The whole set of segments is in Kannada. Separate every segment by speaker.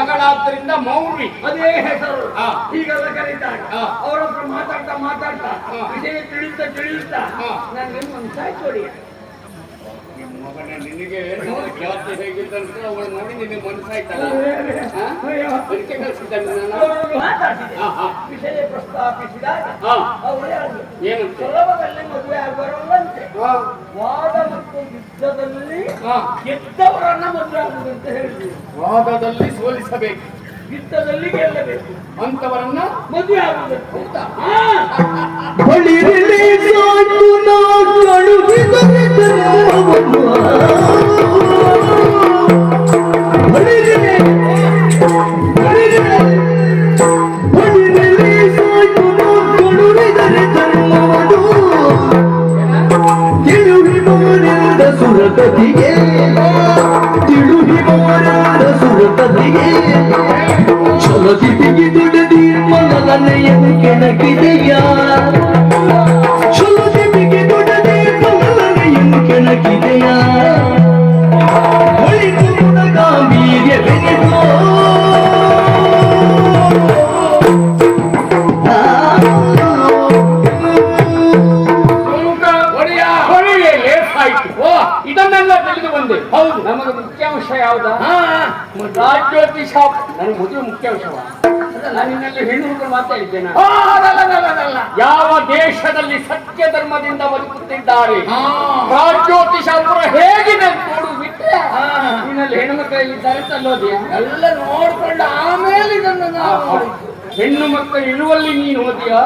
Speaker 1: ಮಗಳಾದ್ರಿಂದ ಮೌರ್ವಿ.
Speaker 2: ಅದೇ ಹೆಸರು. ಹೀಗೆಲ್ಲ ಕರೀತಾರೆ. ಅವ್ರ ಹತ್ರ ಮಾತಾಡ್ತಾ ಮಾತಾಡ್ತಾ
Speaker 1: ಇದೇ
Speaker 2: ವಿಷಯ ತಿಳಿಯುತ್ತಾ ತಿಳಿಯುತ್ತಾ
Speaker 1: ಹಾ.
Speaker 2: ನನಗೆ ಒಂದು
Speaker 1: ನಿಮ್ಮ ಮಗನ ನಿನಗೆ ನೋಡಿ ಜಾತಿ ಹೇಗಿದ್ದಂತ ಅವಳು ನೋಡಿ ನಿನಗೆ ಮನಸ್ಸಾಯ್ತಲ್ಲ ಅದಕ್ಕೆ ಕಳ್ಸಿದ್ದಾನೆ ನಾನು.
Speaker 2: ಮಾತಾಡ್ತಿದ್ದೆ
Speaker 1: ಹಾ, ಹಾ.
Speaker 2: ವಿಷಯ ಪ್ರಸ್ತಾಪಿಸಿದಾಗ
Speaker 1: ಏನಂತ?
Speaker 2: ಸುಲಭದಲ್ಲಿ ಮದುವೆ
Speaker 1: ಹಾ.
Speaker 2: ವಾದ ಯುದ್ಧದಲ್ಲಿ. ಗೆದ್ದವರನ್ನ ಮದುವೆ ಆಗುವುದಂತ ಹೇಳಿದ್ರು
Speaker 1: ವಾದದಲ್ಲಿ ಸೋಲಿಸಬೇಕು.
Speaker 2: ಯುದ್ಧದಲ್ಲಿ ಗೆಲ್ಲಬೇಕು.
Speaker 1: ಅಂತವರನ್ನ
Speaker 2: ಮದುವೆ ಆಗುದಂತ
Speaker 3: ಸುರತತಿಗೆ ತಿಳುಹಿಮೋರೆಂದ ಸುರತತಿಗೆ ಚಲತಿ ಬಿಗಿದುಡದಿ ಮನನೆಯನ್ನು ಕೆಣಕಿದೆಯ
Speaker 1: ಹೌದು ನಮಗೆ ಮುಖ್ಯಾಂಶ ಯಾವ್ದಾ? ರಾಜ್ಯೋತಿಷ ನನಗೆ ಮೊದಲು ಮುಖ್ಯಾಂಶವ ನಾನು ನಿನ್ನಲ್ಲಿ ಹೆಣ್ಣು ಮಾತಾಡಿದ್ದೇನೆ ಯಾವ ದೇಶದಲ್ಲಿ ಸತ್ಯ ಧರ್ಮದಿಂದ ಬದುಕುತ್ತಿದ್ದಾರೆ ರಾಜ್ಯೋತಿಷ ಅವರು ಹೇಗೆ ನೋಡು ಬಿಟ್ಟೆ ನಿನ್ನಲ್ಲಿ ಹೆಣ್ಣು ಮಕ್ಕಳು ಇದ್ದಾರೆ ಅಲ್ಲೋದಿಯಾ
Speaker 2: ಎಲ್ಲ ನೋಡ್ಕೊಂಡು ಆಮೇಲೆ ಇದನ್ನು ನಾವು.
Speaker 1: ಹೆಣ್ಣು ಮಕ್ಕಳು ಇಳುವಲ್ಲಿ ನೀನು ಓದಿಯಾ.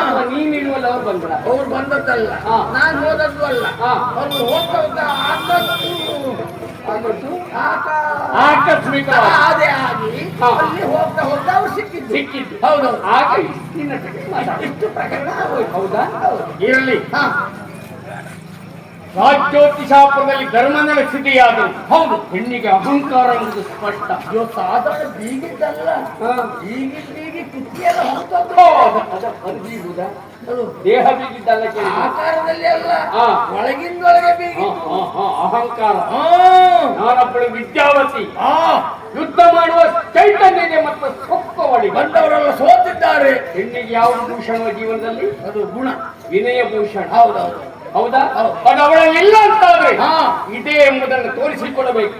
Speaker 1: ಇಳುವಲ್ಲಿ ನೀನು ಇರುವಲ್ಲಿ ಅವ್ರು ಬಂದ್ರ?
Speaker 2: ಅವ್ರು ಬಂದದ್ದಲ್ಲ. ನಾನು ಹೋದದ್ದು ಅಲ್ಲ. ಅವ್ರು ಹೋಗ್ತಾ ಆಕ-
Speaker 1: ಆಕಸ್ಮಿಕ.
Speaker 2: ಅದೇ ಆಗಿ ಅಲ್ಲಿ ಹೋಗ್ತಾ ಹೋಗ್ತಾ ಅವ್ರು ಸಿಕ್ಕಿದ್ದು.
Speaker 1: ಸಿಕ್ಕಿದ್ದು.
Speaker 2: ಹೌದು
Speaker 1: ಆಗ.
Speaker 2: ಇಷ್ಟು ಪ್ರಕರಣ
Speaker 1: ಹೌದು. ಇರಲಿ.
Speaker 2: ಹಾ.
Speaker 1: ರಾಜ್ಯೋತಿಷಾಪುರದಲ್ಲಿ ಧರ್ಮನ ಸ್ಥಿತಿಯಾದರು ಹೌದು. ಹೆಣ್ಣಿಗೆ ಅಹಂಕಾರ ಒಂದು ಸ್ಪಷ್ಟ.
Speaker 2: ಸಾಧಾರಣ ಬೀಗಿದ್ದಲ್ಲ. ಬೀಗಿ ಬೀಗಿ?
Speaker 1: ದೇಹ ಬೀಗಿದ್ದಲ್ಲ
Speaker 2: ಆಕಾರದಲ್ಲಿ ಅಲ್ಲ. ಒಳಗಿಂದೊಳಗೆ ಬೀಗಿ
Speaker 1: ಅಹಂಕಾರ. ನಾನೊಬ್ಬಳು ವಿದ್ಯಾವತಿ. ಯುದ್ಧ ಮಾಡುವ ಚೈತನ್ಯ ಇದೆ ಮತ್ತು ಸೊಕ್ಕವಳಿ
Speaker 2: ಬಂದವರೆಲ್ಲ ಸೋತಿದ್ದಾರೆ.
Speaker 1: ಹೆಣ್ಣಿಗೆ ಯಾವ ಭೂಷಣ ಜೀವನದಲ್ಲಿ?
Speaker 2: ಅದು ಗುಣ.
Speaker 1: ವಿನಯ ಭೂಷಣ.
Speaker 2: ಹೌದೌದು.
Speaker 1: ಹೌದಾ? ಅದು ಅವಳ ಇಲ್ಲ ಅಂತ
Speaker 2: ಆದ್ರೆ
Speaker 1: ಇದೆ ಎಂಬುದನ್ನು ತೋರಿಸಿಕೊಡಬೇಕು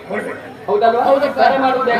Speaker 1: ಹೌದಲ್ವಾ?
Speaker 2: ಹೌದು
Speaker 1: ಕರೆ ಮಾಡುವುದೇ?